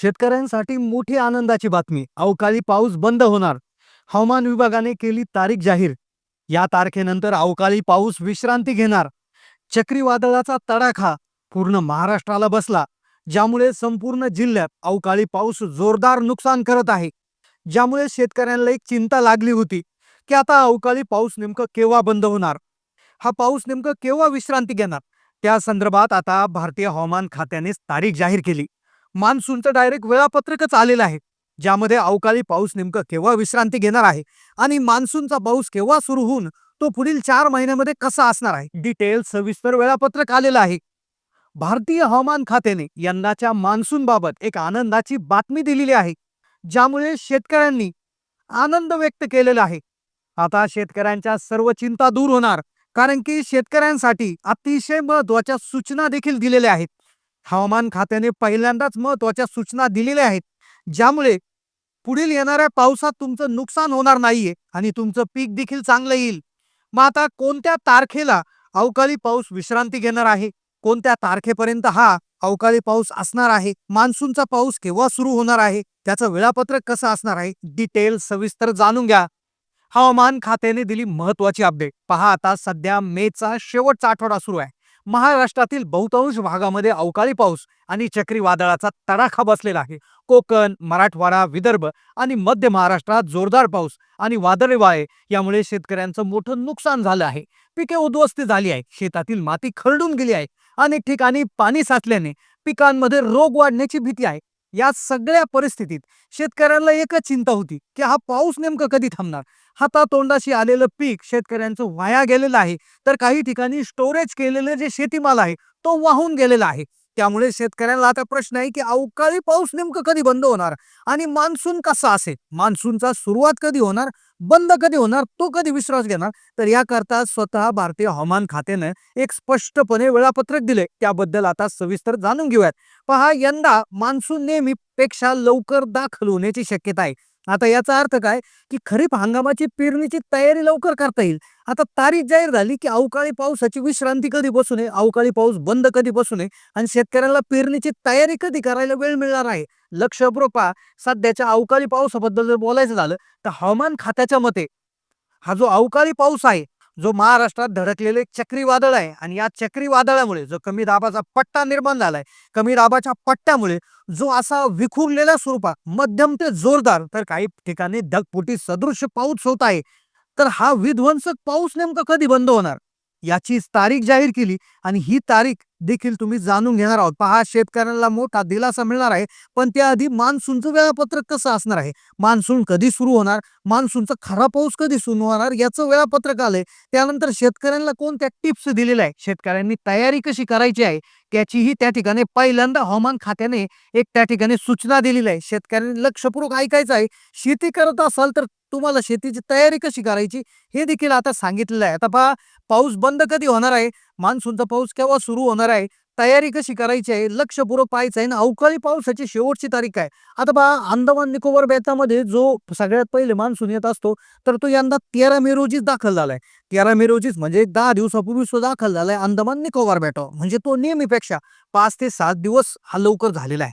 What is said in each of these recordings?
शेतकऱ्यांसाठी मोठी आनंदाची बातमी. अवकाळी पाऊस बंद होणार. हवामान विभागाने केली तारीख जाहीर. या तारखेनंतर अवकाळी पाऊस विश्रांती घेणार. चक्रीवादळाचा तडाखा पूर्ण महाराष्ट्राला बसला ज्यामुळे संपूर्ण जिल्ह्यात अवकाळी पाऊस जोरदार नुकसान करत आहे. ज्यामुळे शेतकऱ्यांना एक चिंता लागली होती की आता अवकाळी पाऊस नेमकं केव्हा बंद होणार? हा पाऊस नेमकं केव्हा विश्रांती घेणार? त्या संदर्भात आता भारतीय हवामान खात्याने तारीख जाहीर केली. मान्सूनचं डायरेक्ट वेळापत्रकच आलेलं आहे. ज्यामध्ये अवकाळी पाऊस नेमकं केव्हा विश्रांती घेणार आहे आणि मान्सूनचा पाऊस केव्हा सुरू होऊन तो पुढील चार महिन्यामध्ये कसा असणार आहे? डिटेल सविस्तर वेळापत्रक आलेलं आहे. भारतीय हवामान खात्याने यंदाच्या मान्सून बाबत एक आनंदाची बातमी दिलेली आहे ज्यामुळे शेतकऱ्यांनी आनंद व्यक्त केलेला आहे. आता शेतकऱ्यांच्या सर्व चिंता दूर होणार कारण की शेतकऱ्यांसाठी अतिशय महत्त्वाच्या सूचना देखील दिलेल्या आहेत. हवामान खात्याने पहिल्यांदाच महत्त्वाच्या सूचना दिलेल्या आहेत. ज्यामुळे पुढील येणाऱ्या पावसात तुमचं नुकसान होणार नाहीये आणि तुमचं पीक देखील चांगलं येईल. मग आता कोणत्या तारखेला अवकाळी पाऊस विश्रांती घेणार आहे? कोणत्या तारखेपर्यंत हा अवकाळी पाऊस असणार आहे? मान्सूनचा पाऊस केव्हा सुरू होणार आहे? त्याचं वेळापत्रक कसं असणार आहे? डिटेल सविस्तर जाणून घ्या. हवामान खात्याने दिली महत्वाची अपडेट. पहा आता सध्या मेचा शेवटचा आठवडा सुरू आहे. महाराष्ट्रातील बहुतांश भागामध्ये अवकाळी पाऊस आणि चक्रीवादळाचा तडाखा बसलेला आहे. कोकण मराठवाडा विदर्भ आणि मध्य महाराष्ट्रात जोरदार पाऊस आणि वादळी वाळे यामुळे शेतकऱ्यांचं मोठं नुकसान झालं आहे. पिके उद्ध्वस्त झाली आहे शेतातील माती खरडून गेली आहे. अनेक ठिकाणी पाणी साचल्याने पिकांमध्ये रोग वाढण्याची भीती आहे. या सगळ्या परिस्थितीत शेतकऱ्यांना एकच चिंता होती की हा पाऊस नेमकं कधी थांबणार? हातातोंडाशी आलेलं पीक शेतकऱ्यांचं वाया गेलेलं आहे तर काही ठिकाणी स्टोरेज केलेलं जे शेतीमाल आहे तो वाहून गेलेला आहे. त्यामुळे शेतकऱ्यांना आता प्रश्न आहे की अवकाळी पाऊस नेमकं कधी बंद होणार? आणि मान्सून कसा असेल? मान्सूनचा सुरुवात कधी होणार? बंद कधी होणार तो कधी विश्वास घेणार? तर याकरता स्वतः भारतीय हवामान खात्यानं एक स्पष्टपणे वेळापत्रक दिले त्याबद्दल आता सविस्तर जाणून घेऊयात. पहा यंदा मान्सून नेहमीपेक्षा लवकर दाखल होण्याची शक्यता आहे. आता याचा अर्थ काय? की खरीप हंगामाची पेरणीची तयारी लवकर करता येईल. आता तारीख जाहीर झाली की अवकाळी पावसाची विश्रांती कधी बसू नये अवकाळी पाऊस बंद कधी बसू नये आणि शेतकऱ्याला पेरणीची तयारी कधी करायला वेळ मिळणार आहे? लक्षपूर्वक पहा. सध्याच्या अवकाळी पावसाबद्दल जर बोलायचं झालं तर हवामान खात्याच्या मते हा जो अवकाळी पाऊस आहे जो महाराष्ट्रात धडकलेले चक्रीवादळ आहे आणि या चक्रीवादळामुळे जो कमी दाबाचा पट्टा निर्माण झालाय कमी दाबाच्या पट्ट्यामुळे जो असा विखुरलेल्या स्वरूपात मध्यम ते जोरदार तर काही ठिकाणी धगपुटी सदृश पाऊस होत आहे. तर हा विध्वंसक पाऊस नेमका कधी बंद होणार? याची तारीख जाहीर केली आणि ही तारीख देखील तुम्ही जाणून घेणार आहोत. पहा शेतकऱ्यांना मोठा दिलासा मिळणार आहे. पण त्याआधी मान्सूनचं वेळापत्रक कसं असणार आहे? मान्सून कधी सुरू होणार? मान्सूनचा खरा पाऊस कधी सुरू होणार? याचं वेळापत्रक आलंय. त्यानंतर शेतकऱ्यांना कोणत्या टिप्स दिलेल्या आहे शेतकऱ्यांनी तयारी कशी करायची आहे? त्याचीही त्या ठिकाणी पहिल्यांदा हवामान खात्याने एक त्या ठिकाणी सूचना दिलेली आहे शेतकऱ्यांनी लक्षपूर्वक ऐकायचं आहे. शेती करत असाल तर तुम्हाला शेतीची तयारी कशी करायची हे देखील आता सांगितलेलं आहे. आता पहा पाऊस बंद कधी होणार आहे? मान्सूनचा पाऊस केव्हा सुरू होणार आहे? तयारी कशी करायची आहे? लक्षपूर्वक पाहायचं आहे ना? अवकाळी पावसाची शेवटची तारीख आहे. आता पहा अंदमान निकोबार बेतामध्ये जो सगळ्यात पहिले मान्सून येत असतो तर तो यंदा तेरा मे रोजीच दाखल झालाय. तेरा मे रोजीच म्हणजे दहा दिवसापूर्वी तो दाखल झालाय अंदमान निकोबार बेटावर म्हणजे तो नेहमीपेक्षा पाच ते सात दिवस हा लवकर झालेला आहे.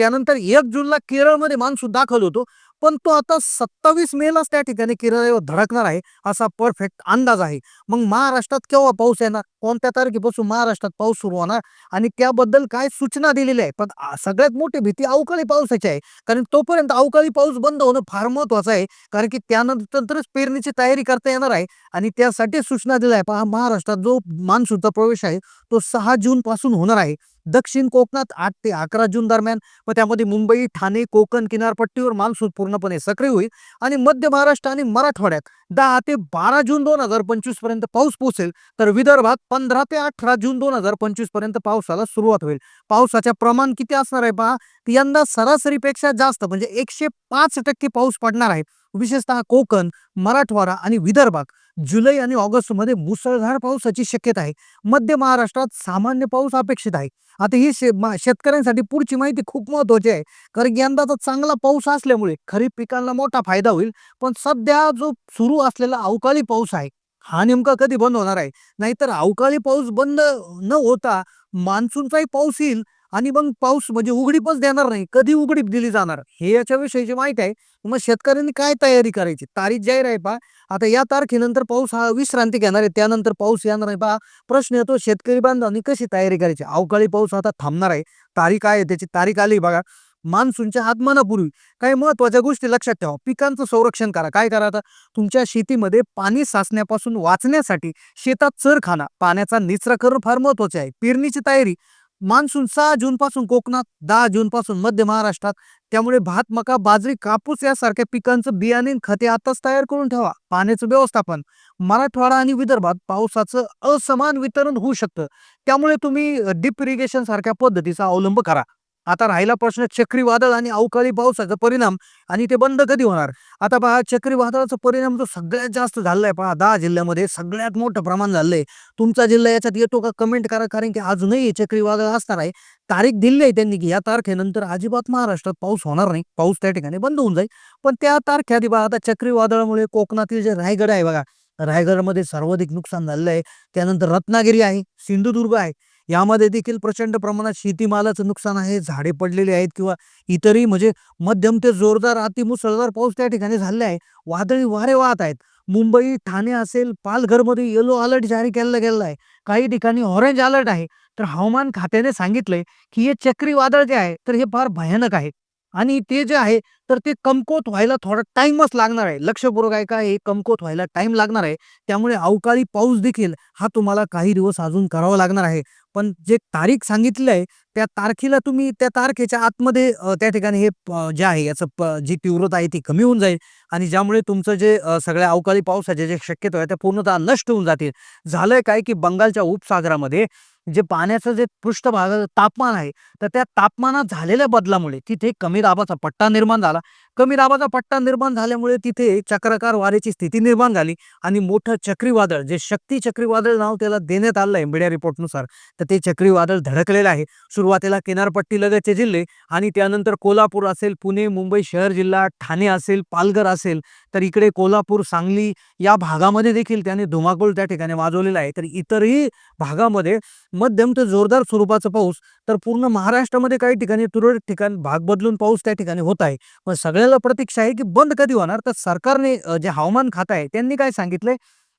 त्यानंतर एक जूनला केरळमध्ये मान्सून दाखल होतो. पण तो आता सत्तावीस मेलाच त्या ठिकाणी केरळवर धडकणार आहे असा परफेक्ट अंदाज आहे. मग महाराष्ट्रात केव्हा पाऊस येणार? कोणत्या तारखेपासून महाराष्ट्रात पाऊस सुरू होणार? आणि त्याबद्दल काय सूचना दिलेली आहे पण सगळ्यात मोठी भीती अवकाळी पावसाची आहे. कारण तोपर्यंत अवकाळी पाऊस बंद होणं फार महत्वाचं आहे. कारण की त्यानंतरच पेरणीची तयारी करता येणार आहे. आणि त्यासाठी सूचना दिल्या आहे पहा महाराष्ट्रात जो मान्सूनचा प्रवेश आहे तो सहा जून पासून होणार आहे. दक्षिण कोकणात आठ ते अकरा जून दरम्यान मग त्यामध्ये मुंबई ठाणे कोकण किनारपट्टीवर मान्सून पूर्णपणे सक्रिय होईल आणि मध्य महाराष्ट्र आणि मराठवाड्यात दहा ते बारा जून दोन हजार पंचवीसपर्यंत पाऊस पोहोचेल. तर विदर्भात पंधरा ते अठरा जून दोन हजार पंचवीसपर्यंत पावसाला सुरुवात होईल. पावसाचे प्रमाण किती असणार आहे पहा? यंदा सरासरीपेक्षा जास्त म्हणजे एकशे पाच टक्के पाऊस पडणार आहे. विशेषतः कोकण मराठवाडा आणि विदर्भात जुलै आणि ऑगस्टमध्ये मुसळधार पावसाची शक्यता आहे. मध्य महाराष्ट्रात सामान्य पाऊस अपेक्षित आहे. आता ही शे मा- शेतकऱ्यांसाठी पुढची माहिती खूप महत्वाची आहे. कारण यंदाचा चांगला पाऊस असल्यामुळे खरीप पिकांना मोठा फायदा होईल. पण सध्या जो सुरू असलेला अवकाळी पाऊस आहे हा नेमका कधी बंद होणार आहे? नाहीतर अवकाळी पाऊस बंद न होता मान्सूनचाही पाऊस येईल. आणि मग पाऊस म्हणजे उघडीपच देणार नाही कधी उघडीप दिली जाणार? हे याच्याविषयीची माहिती आहे. मग शेतकऱ्यांनी काय तयारी करायची? तारीख जाहीर आहे पहा. आता या तारखेनंतर पाऊस हा विश्रांती घेणार आहे. त्यानंतर पाऊस येणार आहे पहा. प्रश्न येतो शेतकरी बांधवांनी कशी तयारी करायची? अवकाळी पाऊस आता थांबणार आहे. तारीख आहे त्याची तारीख आली बघा. मान्सूनच्या आगमनापूर्वी काही महत्त्वाच्या गोष्टी लक्षात ठेवा. पिकांचं संरक्षण करा. काय करा आता? तुमच्या शेतीमध्ये पाणी साचण्यापासून वाचण्यासाठी शेतात चर खाना पाण्याचा निचरा करणं फार महत्त्वाचे आहे. पेरणीची तयारी मान्सून सहा जून पासून कोकणात दहा जून पासून मध्य महाराष्ट्रात. त्यामुळे भात मका बाजरी कापूस यासारख्या पिकांचं बियाणे खते आताच तयार करून ठेवा. पाण्याचं व्यवस्थापन मराठवाडा आणि विदर्भात पावसाचं असमान वितरण होऊ शकतं. त्यामुळे तुम्ही डिप इरिगेशन सारख्या पद्धतीचा अवलंब करा. आता राहिला प्रश्न चक्रीवादळ आणि अवकाळी पावसाचा परिणाम आणि ते बंद कधी होणार? आता पहा चक्रीवादळाचा परिणाम जो सगळ्यात जास्त झालाय पहा दहा जिल्ह्यामध्ये सगळ्यात मोठं प्रमाण झालंय. तुमचा जिल्हा याच्यात येतो का? कमेंट करा कारण की अजूनही चक्रीवादळ असणार आहे. तारीख दिली आहे त्यांनी की या तारखेनंतर अजिबात महाराष्ट्रात पाऊस होणार नाही. पाऊस त्या ठिकाणी बंद होऊन जाईल. पण त्या तारखेआधी बघा आता चक्रीवादळामुळे कोकणातील जे रायगड आहे बघा रायगडमध्ये सर्वाधिक नुकसान झालेलं आहे. त्यानंतर रत्नागिरी आहे सिंधुदुर्ग आहे. यामध्ये देखील प्रचंड प्रमाणात शेतीमालाचं नुकसान आहे. झाडे पडलेली आहेत किंवा इतरही म्हणजे मध्यम ते जोरदार अतिमुसळधार पाऊस त्या ठिकाणी झालेला आहे. वादळी वारे वाहत आहेत. मुंबई ठाणे असेल पालघरमध्ये येलो अलर्ट जारी केला गेलेला आहे. काही ठिकाणी ऑरेंज अलर्ट आहे. तर हवामान खात्याने सांगितलंय की हे चक्रीवादळ जे आहे तर हे फार भयानक आहे. आणि ते जे आहे तर ते कमकोत व्हायला थोडा टाइमच लागणार आहे. लक्षपूर्वक आहे का हे कमकोत व्हायला टाइम लागणार आहे. त्यामुळे अवकाळी पाऊस देखील हा तुम्हाला काही दिवस अजून करावा लागणार आहे. पण जे तारीख सांगितलं आहे त्या तारखेला तुम्ही त्या तारखेच्या आतमध्ये त्या ठिकाणी हे जे आहे याचं प- जी तीव्रता आहे ती कमी होऊन जाईल. आणि ज्यामुळे तुमचं जे सगळ्या अवकाळी पावसाचे जे शक्यता आहे त्या पूर्णतः नष्ट होऊन जातील. झालंय काय की बंगालच्या उपसागरामध्ये जे पाण्याचं जे पृष्ठभाग तापमान आहे तर त्या तापमानात झालेल्या बदलामुळे तिथे कमी दाबाचा पट्टा निर्माण झाला. कमी दाबाचा पट्टा निर्माण झाल्यामुळे तिथे चक्राकार वारेची स्थिती निर्माण झाली आणि मोठं चक्रीवादळ जे शक्ती चक्रीवादळ नाव त्याला देण्यात आलं आहे मीडिया रिपोर्टनुसार तर ते चक्रीवादळ धडकलेलं आहे. सुरुवातीला किनारपट्टी लगतचे जिल्हे आणि त्यानंतर कोल्हापूर असेल पुणे मुंबई शहर जिल्हा ठाणे असेल पालघर असेल तर इकडे कोल्हापूर सांगली या भागामध्ये देखील त्याने धुमाकूळ त्या ठिकाणी वाजवलेला आहे. तर इतरही भागामध्ये मध्यम ते जोरदार स्वरूपाचा पाऊस तर पूर्ण महाराष्ट्रामध्ये काही ठिकाणी तुरळक ठिकाणी भाग बदलून पाऊस त्या ठिकाणी होत आहे. मग सगळ्याला प्रतीक्षा आहे की बंद कधी होणार? तर सरकारने जे हवामान खातं आहे त्यांनी काय सांगितलंय?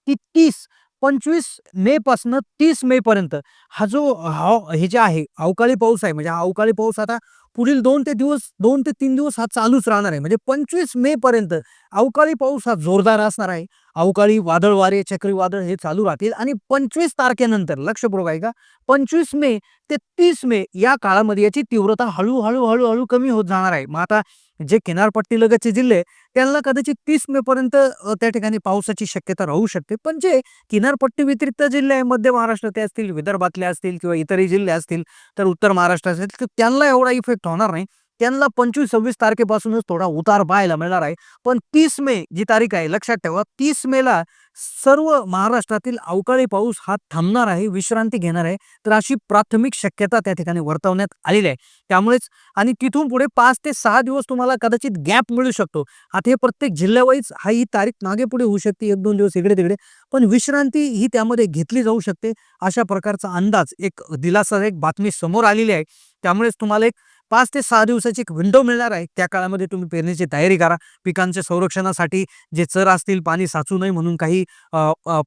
की तीस पंचवीस मेपासनं तीस मे पर्यंत. हा जो हा हे जे आहे अवकाळी पाऊस आहे म्हणजे हा अवकाळी पाऊस आता पुढील दोन ते दिवस दोन ते तीन दिवस हा चालूच राहणार आहे. म्हणजे पंचवीस मे पर्यंत अवकाळी पाऊस हा जोरदार असणार आहे. अवकाळी वादळ वारे चक्रीवादळ हे चालू राहतील. आणि पंचवीस तारखेनंतर लक्षपूर्वक आहे का पंचवीस मे ते तीस मे या काळामध्ये याची तीव्रता हळूहळू हळूहळू कमी होत जाणार आहे. मग आता जे किनारपट्टी लगतचे जिल्हे त्यांना कदाचित तीस मे पर्यंत त्या ठिकाणी पावसाची शक्यता राहू शकते. पण जे किनारपट्टी व्यतिरिक्त जिल्हे आहे मध्य महाराष्ट्रातले असतील विदर्भातले असतील किंवा इतरही जिल्हे असतील तर उत्तर महाराष्ट्र असेल तर त्यांना एवढा इफेक्ट होणार नाही. त्यांना पंचवीस सव्वीस तारखेपासूनच थोडा उतार पाहायला मिळणार आहे. पण तीस मे जी तारीख आहे लक्षात ठेवा तीस मेला सर्व महाराष्ट्रातील अवकाळी पाऊस हा थांबणार आहे विश्रांती घेणार आहे तर अशी प्राथमिक शक्यता त्या ठिकाणी वर्तवण्यात आलेली आहे. त्यामुळेच आणि तिथून पुढे पाच ते सहा दिवस तुम्हाला कदाचित गॅप मिळू शकतो. आता हे प्रत्येक जिल्ह्यावाईज हा ही तारीख मागे पुढे होऊ शकते एक दोन दिवस इकडे तिकडे पण विश्रांती ही त्यामध्ये घेतली जाऊ शकते अशा प्रकारचा अंदाज एक दिलासा एक बातमी समोर आलेली आहे. त्यामुळेच तुम्हाला एक पाच ते सहा दिवसाची एक विंडो मिळणार आहे. त्या काळामध्ये तुम्ही पेरणीची तयारी करा. पिकांच्या संरक्षणासाठी जे चर असतील पाणी साचू नये म्हणून काही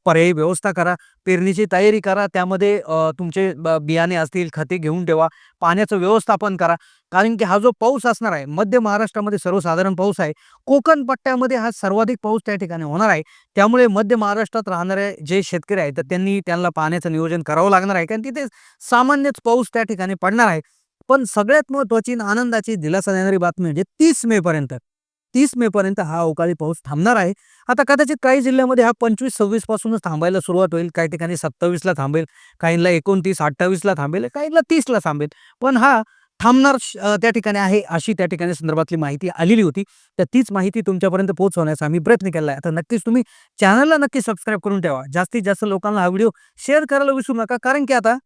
पर्यायी व्यवस्था करा. पेरणीची तयारी करा. त्यामध्ये तुमचे ब- बियाणे असतील खते घेऊन ठेवा. पाण्याचं व्यवस्थापन करा. कारण की हा जो पाऊस असणार आहे मध्य महाराष्ट्रामध्ये सर्वसाधारण पाऊस आहे. कोकण पट्ट्यामध्ये हा सर्वाधिक पाऊस त्या ठिकाणी होणार आहे. त्यामुळे मध्य महाराष्ट्रात राहणारे जे शेतकरी आहेत तर त्यांनी त्यांना पाण्याचं नियोजन करावं लागणार आहे. कारण तिथे सामान्यच पाऊस त्या ठिकाणी पडणार आहे. पण सगळ्यात महत्वाची आनंदाची दिलासा देणारी बातमी म्हणजे तीस मे पर्यंत. तीस मे पर्यंत हा अवकाळी पाऊस थांबणार आहे. आता कदाचित काही जिल्ह्यामध्ये हा पंचवीस सव्वीस पासूनच थांबायला सुरुवात होईल. काही ठिकाणी सत्तावीसला थांबेल काहींना एकोणतीस अठ्ठावीसला थांबेल काहींना तीसला थांबेल. पण हा थांबणार त्या ठिकाणी आहे अशी त्या ठिकाणी संदर्भातली माहिती आलेली होती. तर तीच माहिती तुमच्यापर्यंत पोहोचवण्याचा आम्ही प्रयत्न केला आहे. आता नक्कीच तुम्ही चॅनलला नक्की सबस्क्राईब करून ठेवा. जास्तीत जास्त लोकांना हा व्हिडिओ शेअर करायला विसरू नका. कारण की आता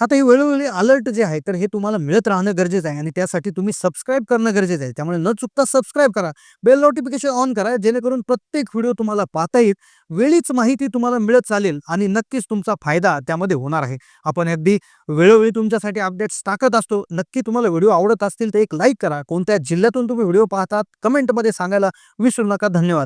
आता हे वेळोवेळी अलर्ट जे आहे तर हे तुम्हाला मिळत राहणं गरजेचं आहे. आणि त्यासाठी तुम्ही सबस्क्राईब करणं गरजेचं आहे. त्यामुळे न चुकता सबस्क्राईब करा. बेल नोटिफिकेशन ऑन करा जेणेकरून प्रत्येक व्हिडिओ तुम्हाला पाहता येईल. वेळीच माहिती तुम्हाला मिळत चालेल आणि नक्कीच तुमचा फायदा त्यामध्ये होणार आहे. आपण अगदी वेळोवेळी तुमच्यासाठी अपडेट्स टाकत असतो. नक्की तुम्हाला व्हिडिओ आवडत असतील तर एक लाईक करा. कोणत्या जिल्ह्यातून तुम्ही व्हिडिओ पाहतात कमेंटमध्ये सांगायला विसरू नका. धन्यवाद.